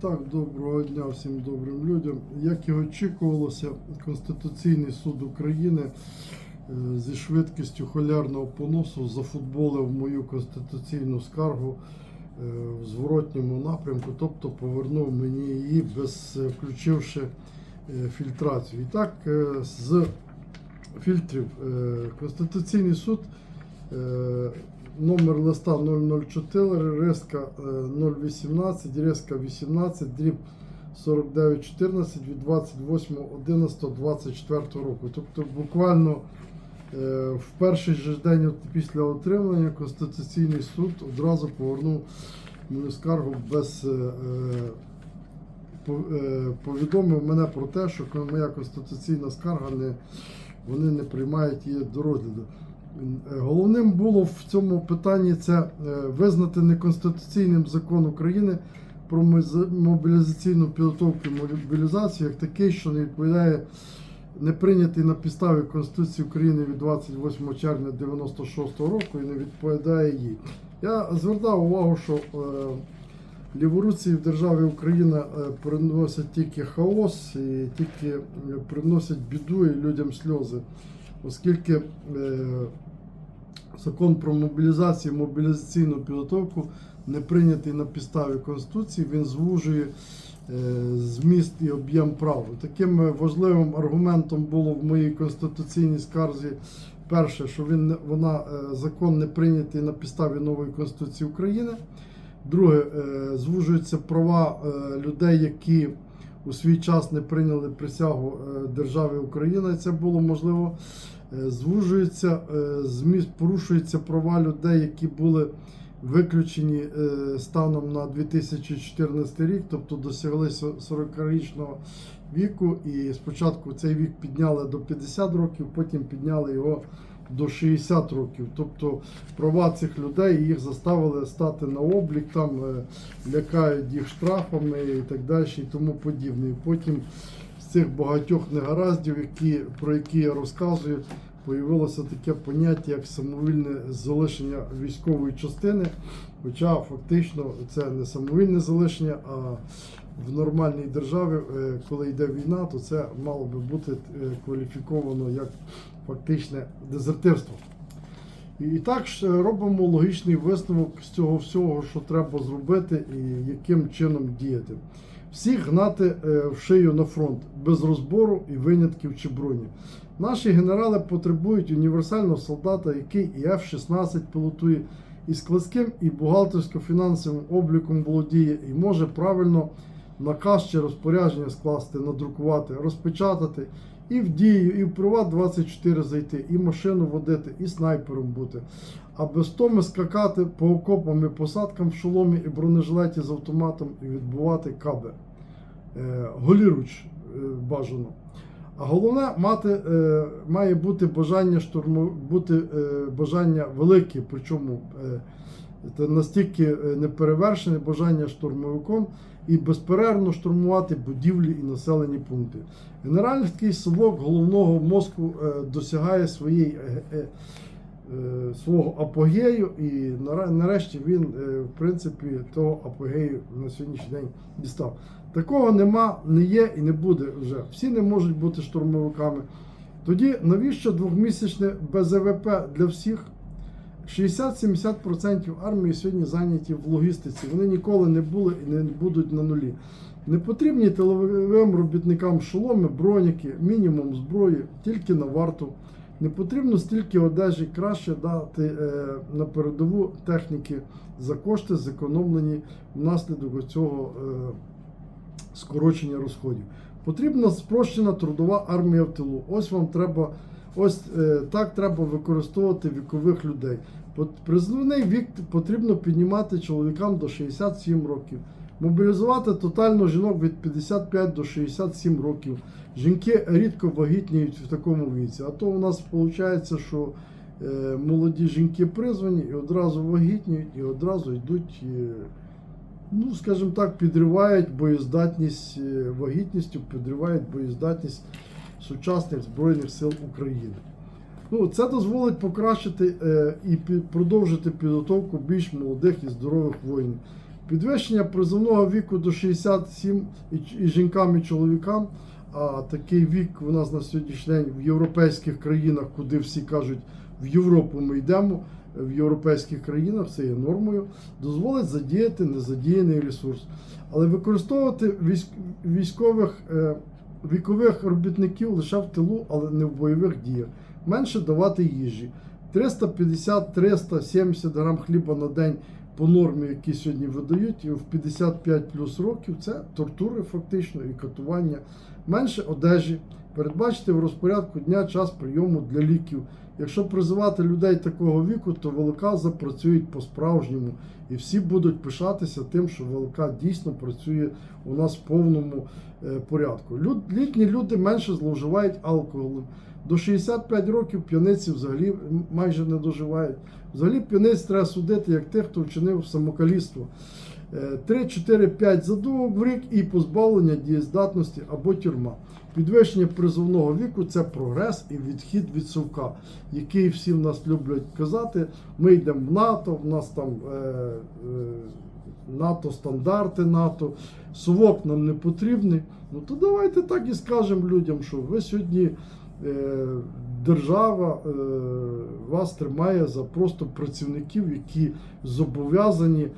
Так, доброго дня всім добрим людям. Як і очікувалося, Конституційний суд України е, зі швидкістю холярного поносу зафутболив мою конституційну скаргу е, в зворотньому напрямку, тобто повернув мені її без е, включивши фільтрацію. І так, з фільтрів Конституційний суд номер листа 004, реска е, 018, реска 18, дріб 4914 від 28.11.24 року. Тобто буквально е, в перший же день після отримання Конституційний суд одразу повернув мою скаргу без е, е, повідомив мене про те, що моя конституційна скарга не, вони не приймають її до розгляду. Е, Головним було в цьому питанні це е, визнати неконституційним закон України про мобілізаційну підготовку і мобілізацію як такий, що не відповідає не прийнятий на підставі Конституції України від 28 червня 96 року і не відповідає їй. Я звертав увагу, що е, ліворуці в державі Україна приносять тільки хаос і тільки приносять біду і людям сльози, оскільки закон про мобілізацію, мобілізаційну підготовку не прийнятий на підставі Конституції, він звужує е, зміст і об'єм прав. Таким е, важливим аргументом було в моїй конституційній скарзі. Перше, що він вона е, закон не прийнятий на підставі нової конституції України. Друге, звужуються права людей, які у свій час не прийняли присягу е, держави Україна. Це було можливо. Е, Звужується е, зміст, порушуються права людей, які були виключені станом на 2014 рік, тобто досягли 40-річного віку. І спочатку цей вік підняли до 50 років, потім підняли його до 60 років. Тобто права цих людей їх заставили стати на облік, там е, лякають їх штрафами і так далі, і тому подібне. І потім з цих багатьох негараздів, які, про які я розказую, появилося таке поняття, як самовільне залишення військової частини. Хоча фактично це не самовільне залишення, а в нормальній державі, е, коли йде війна, то це мало би бути е, кваліфіковано як фактичне дезертирство. І так робимо логічний висновок з цього всього, що треба зробити і яким чином діяти. Всіх гнати е, в шию на фронт без розбору і винятків чи броні. Наші генерали потребують універсального солдата, який і F-16 пілотує, і складським, і бухгалтерсько-фінансовим обліком володіє, і може правильно наказ чи розпорядження скласти, надрукувати, розпечатати, і в дію, і в приват 24 зайти, і машину водити, і снайпером бути. А без тому скакати по окопам і посадкам в шоломі і бронежилеті з автоматом і відбувати каби. Е, голіруч е, бажано. А головне мати, е, має бути бажання штурму, бути е, бажання велике, причому е, це настільки е, неперевершене бажання штурмовиком і безперервно штурмувати будівлі і населені пункти. Генеральний совок головного мозку е, досягає своєї е, свого апогею, і нарешті він, в принципі, того апогею на сьогоднішній день дістав. Такого нема, не є і не буде вже. Всі не можуть бути штурмовиками. Тоді навіщо двохмісячне БЗВП для всіх? 60-70% армії сьогодні зайняті в логістиці. Вони ніколи не були і не будуть на нулі. Не потрібні тиловим робітникам шоломи, броніки, мінімум зброї, тільки на варту. Не потрібно стільки одежі, краще дати е, на передову техніки за кошти, зекономлені внаслідок цього е, скорочення розходів. Потрібна спрощена трудова армія в тилу. Ось вам треба, ось е, так треба використовувати вікових людей. Призовний вік потрібно піднімати чоловікам до 67 років. Мобілізувати тотально жінок від 55 до 67 років. Жінки рідко вагітніють в такому віці. А то у нас виходить, що е, молоді жінки призвані і одразу вагітніють, і одразу йдуть, е, ну, скажімо так, підривають боєздатність вагітністю, підривають боєздатність сучасних Збройних сил України. Ну, це дозволить покращити е, і продовжити підготовку більш молодих і здорових воїнів. Підвищення призовного віку до 67 і, жінкам, і чоловікам. А такий вік у нас на сьогоднішній день в європейських країнах, куди всі кажуть, в Європу ми йдемо, в європейських країнах це є нормою, дозволить задіяти незадіяний ресурс. Але використовувати військ- військових е, вікових робітників лише в тилу, але не в бойових діях. Менше давати їжі. 350-370 грам хліба на день по нормі, які сьогодні видають, і в 55 плюс років це тортури фактично і катування. Менше одежі. Передбачити в розпорядку дня час прийому для ліків. Якщо призивати людей такого віку, то ВЛК запрацюють по-справжньому. І всі будуть пишатися тим, що ВЛК дійсно працює у нас в повному е, порядку. Літні люди менше зловживають алкоголем. До 65 років п'яниці взагалі майже не доживають. Взагалі п'яниць треба судити як тих, хто вчинив самокаліство. 3, 4, 5 задумок в рік і позбавлення дієздатності або тюрма. Підвищення призовного віку це прогрес і відхід від совка, який всі в нас люблять казати. Ми йдемо в НАТО, в нас там е, е, НАТО, стандарти НАТО, совок нам не потрібний. Ну то давайте так і скажемо людям, що ви сьогодні е, держава е, вас тримає за просто працівників, які зобов'язані е,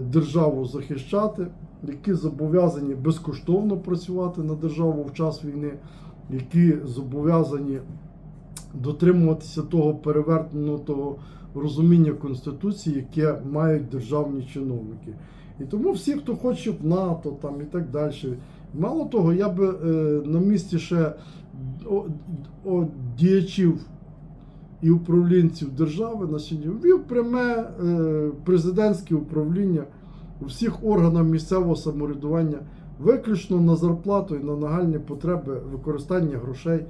державу захищати, які зобов'язані безкоштовно працювати на державу в час війни, які зобов'язані дотримуватися того перевернутого розуміння Конституції, яке мають державні чиновники. І тому всі, хто хоче в НАТО там і так далі. Мало того, я би е, на місці ще о, о, діячів і управлінців держави на сьогодні ввів пряме е, президентське управління у всіх органах місцевого самоврядування виключно на зарплату і на нагальні потреби використання грошей,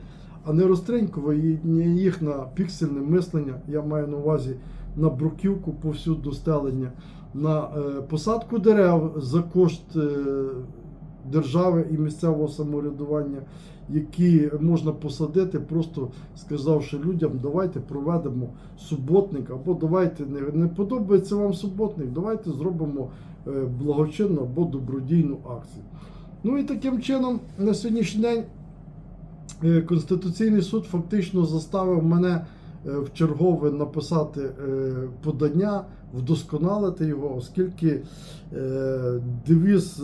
а не розтринькування їх на піксельне мислення. Я маю на увазі на бруківку повсюду стелення, на е, посадку дерев за кошт е, держави і місцевого самоврядування, які можна посадити, просто сказавши людям, давайте проведемо суботник, або давайте не, не подобається вам суботник, давайте зробимо е, благочинну або добродійну акцію. Ну і таким чином на сьогоднішній день е, Конституційний суд фактично заставив мене е, в чергове написати подання, вдосконалити його, оскільки девіз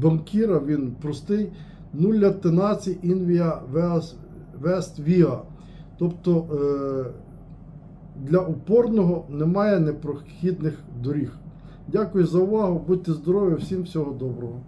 банкіра він простий нуля тенаці інвія вест віа. Тобто е, для упорного немає непрохідних доріг. Дякую за увагу, будьте здорові, всім всього доброго.